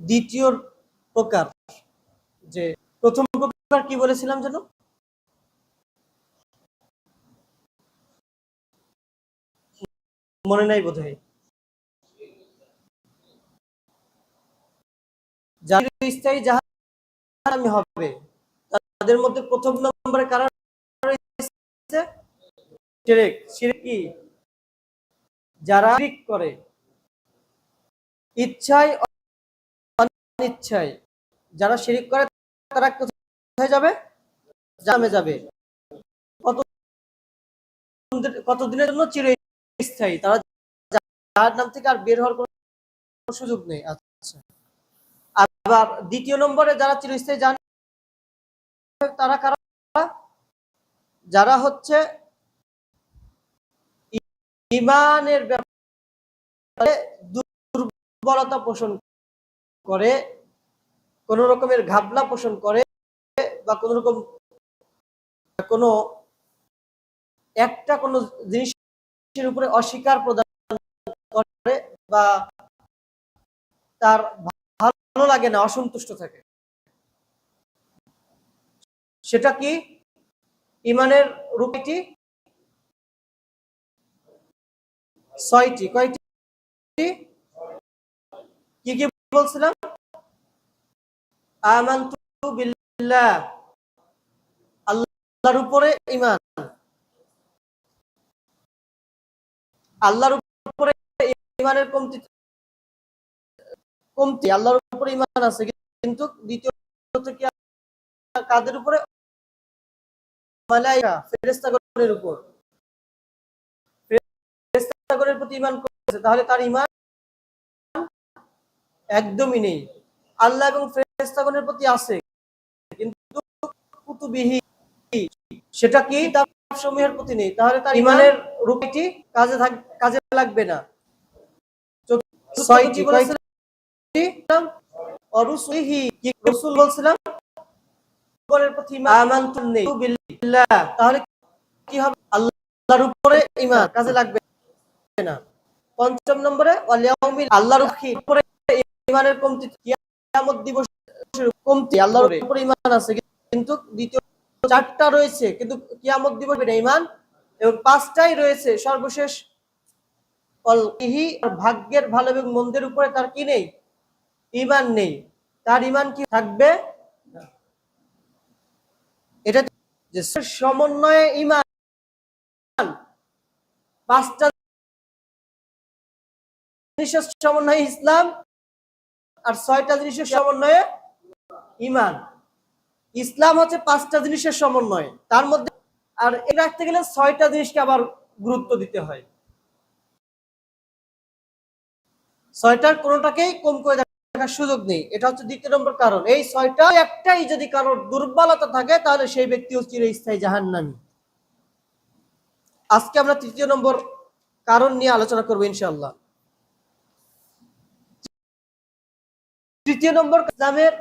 দ্বিতীয় প্রকার যে প্রথম প্রকার কি বলেছিলাম যেন? মনে নাই বোধ হয় স্থায়ী হবে, তাদের মধ্যে প্রথম যারা করে। ইচ্ছায় অনিচ্ছায় যারা শিরিক করে, তারা কোথায় যাবে? জামে যাবে। কত কতদিনের জন্য চিরস্থায়ী? তারা যার নাম থেকে আর বের হওয়ার কোনো সুযোগ নেই। আচ্ছা। আবার দ্বিতীয় নম্বরে যারা চিরস্থায়ী যান তারা কারা? যারা হচ্ছে ইমানের ব্যাপারে দুর্বলতা পোষণ করে, কোন রকমের ঘাবলা পোষণ করে বা কোন রকম কোন একটা কোন জিনিসের উপরে অস্বীকার প্রদান করে বা তার ভালো লাগে না, অসন্তুষ্ট থাকে। সেটা কি? ইমানের রূপটি ছয়টি। কয়টি? বলছিলাম? আমানতু বিল্লাহ। আল্লাহর উপরে ঈমান। আল্লাহর উপরে ঈমানের কমতি কমতি। আল্লাহর উপরে ঈমান আছে, কিন্তু দ্বিতীয়ত কি কাদের উপরে? মালাইকা, ফেরেশতাগণের উপর। ফেরেশতাগণের প্রতি ঈমান করেছে তাহলে তার ঈমান একদমই নেই। আল্লাহ এবং ফেরেশতাগণের প্রতি আছে কিন্তু কুতুবিহি সেটা কি? তার সমূহের প্রতি নেই। তাহলে তার ইমানের রূপটি কাজে কাজে লাগবে না। ছয়টি বলেছিলাম? কি রাসূল বলছিলাম? উপরের প্রতি আমানতু নেই। বিল্লাহ তাহলে কি হবে? আল্লাহর উপরে ঈমান কাজে লাগবে না। পঞ্চম নম্বরে ওয়াল ইয়াউমিল আল্লাহর উপরে ঈমানের কমতি কিয়ামত দিবসের কমতি আল্লাহর উপরে ঈমান আছে। কিন্তু দ্বিতীয় চারটা রয়েছে কিন্তু কিয়ামত দিবস ঈমান এবং পাঁচটাই রয়েছে। সর্বশেষ অলহি ভাগ্যের ভালো এবং মন্দের উপরে তার কি নেই? ঈমান নেই। তার ঈমান কি থাকবে? এটা যে সমন্বয়ে ইমান পাঁচটা সমন্বয়ে ইসলাম আর ছয়টা জিনিসের সমন্বয়ে ইমান। ইসলাম হচ্ছে পাঁচটা জিনিসের সমন্বয়। তার মধ্যে আর এ রাখতে গেলে ছয়টা জিনিসকে আবার গুরুত্ব দিতে হয়। ছয়টার কোনোটাকেই কম করে দেখার সুযোগ নেই। এটা হচ্ছে দ্বিতীয় নম্বর কারণ। এই ছয়টা একটাই যদি কারোর দুর্বলতা থাকে, তাহলে সেই ব্যক্তি হচ্ছে স্থায়ী জাহান্নামী। আজকে আমরা তৃতীয় নম্বর কারণ নিয়ে আলোচনা করব ইনশাল্লাহ তৃতীয় নম্বর ইসলামের